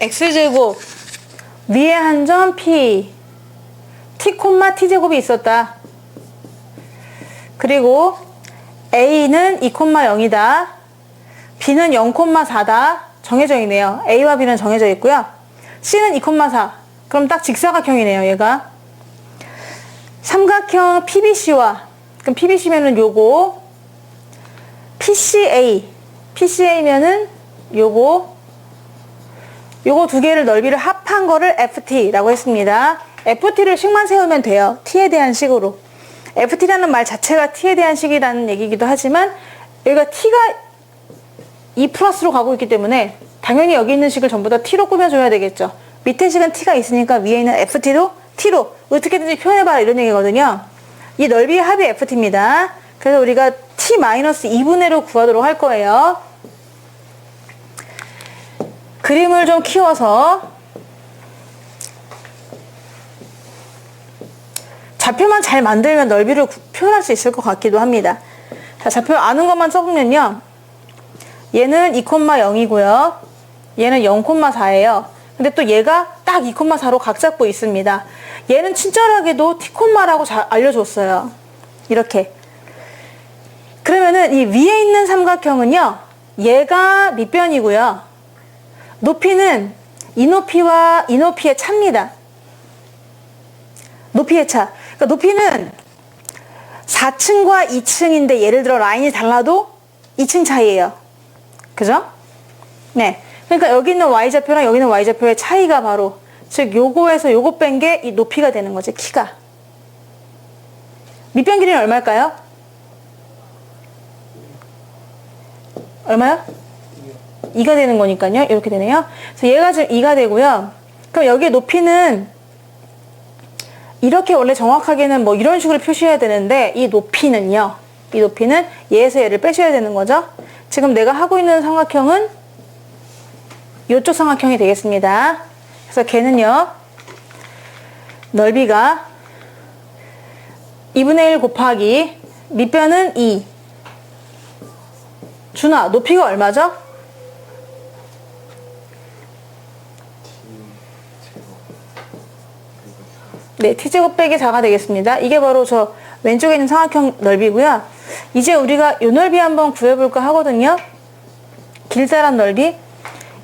x제곱 위에 한 점 p t t제곱이 있었다. 그리고 a는 2 콤마 0이다. b는 0 콤마 4다. 정해져 있네요. a와 b는 정해져 있고요. c는 2 콤마 4. 그럼 딱 직사각형이네요, 얘가. 삼각형 PBC와 그럼 PBC면은 요거 PCA PCA면은 요거 요거 두 개를 넓이를 합한 거를 FT라고 했습니다. FT를 식만 세우면 돼요. T에 대한 식으로. FT라는 말 자체가 T에 대한 식이라는 얘기이기도 하지만 여기가 T가 2 플러스로 가고 있기 때문에 당연히 여기 있는 식을 전부 다 T로 꾸며줘야 되겠죠. 밑에 식은 T가 있으니까 위에 있는 FT도 T로 어떻게든지 표현해봐라 이런 얘기거든요. 이 넓이의 합이 FT입니다. 그래서 우리가 T-2분의 로 구하도록 할 거예요. 그림을 좀 키워서 좌표만 잘 만들면 넓이를 구- 표현할 수 있을 것 같기도 합니다. 자, 좌표 아는 것만 써보면요. 얘는 2,0이고요. 얘는 0,4예요. 근데 또 얘가 딱 2,4로 각 잡고 있습니다. 얘는 친절하게도 T콤마라고 잘 알려줬어요. 이렇게. 그러면은 이 위에 있는 삼각형은요. 얘가 밑변이고요. 높이는 이 높이와 이 높이의 차입니다. 높이의 차. 그러니까 높이는 4층과 2층인데 예를 들어 라인이 달라도 2층 차이예요. 그죠? 네. 그러니까 여기 있는 y좌표랑 여기 있는 y좌표의 차이가 바로 즉 요거에서 요거 뺀 게 이 높이가 되는 거지 키가. 밑변 길이는 얼마일까요? 얼마요? 2가 되는 거니까요. 이렇게 되네요. 그래서 얘가 지금 2가 되고요. 그럼 여기에 높이는 이렇게 원래 정확하게는 뭐 이런 식으로 표시해야 되는데 이 높이는요. 이 높이는 얘에서 얘를 빼셔야 되는 거죠. 지금 내가 하고 있는 삼각형은 이쪽 삼각형이 되겠습니다. 그래서 걔는요. 넓이가 2분의 1 곱하기 밑변은 2. 준아, 높이가 얼마죠? 네, t제곱 빼기 4가 되겠습니다. 이게 바로 저 왼쪽에 있는 삼각형 넓이고요. 이제 우리가 이 넓이 한번 구해볼까 하거든요. 길다란 넓이.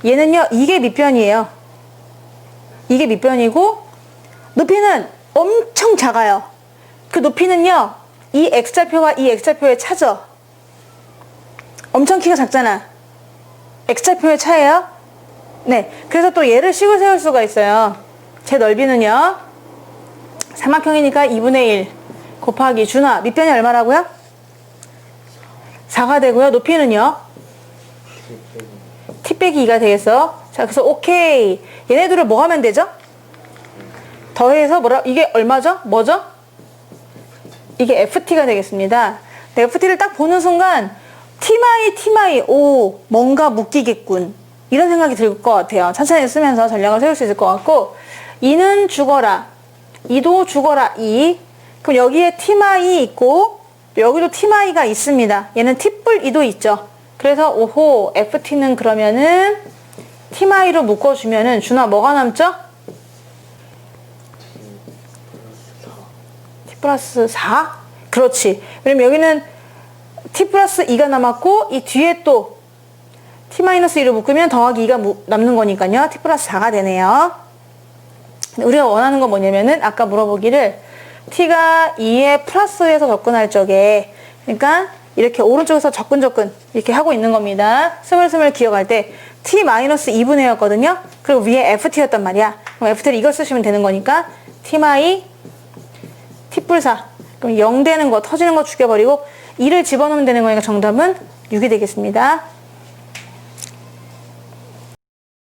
얘는요, 이게 밑변이에요. 이게 밑변이고, 높이는 엄청 작아요. 그 높이는요, 이 x좌표와 이 x좌표의 차죠. 엄청 키가 작잖아. x좌표의 차예요. 네. 그래서 또 얘를 식을 세울 수가 있어요. 제 넓이는요, 삼각형이니까 2분의 1 곱하기 준화 밑변이 얼마라고요? 4가 되고요. 높이는요? t 빼기 2가 되겠어. 자, 그래서 오케이. 얘네 들을 뭐 하면 되죠? 더해서 뭐라 이게 얼마죠? 뭐죠? 이게 FT가 되겠습니다. 네, FT를 딱 보는 순간 T마이 T마이 오 뭔가 묶이겠군 이런 생각이 들 것 같아요. 천천히 쓰면서 전략을 세울 수 있을 것 같고 2는 죽어라 2도 죽어라 2 그럼 여기에 T마이 있고 여기도 T마이가 있습니다. 얘는 T뿔 2도 있죠. 그래서 오호 FT는 그러면은 T마이로 묶어주면은 준아 뭐가 남죠? T 플러스 4? 그렇지. 그럼 여기는 T 플러스 2가 남았고 이 뒤에 또 T 마이너스 2를 묶으면 더하기 2가 무- 남는 거니까요. T 플러스 4가 되네요. 우리가 원하는 건 뭐냐면은 아까 물어보기를 t가 2에 플러스에서 접근할 적에 그러니까 이렇게 오른쪽에서 접근 접근 이렇게 하고 있는 겁니다. 스물스물 기억할 때 t 마이너스 2분의 1였거든요. 그리고 위에 ft였단 말이야. 그럼 ft를 이걸 쓰시면 되는 거니까 t 마이 t 뿔4 그럼 0 되는 거 터지는 거 죽여버리고 2를 집어넣으면 되는 거니까 정답은 6이 되겠습니다.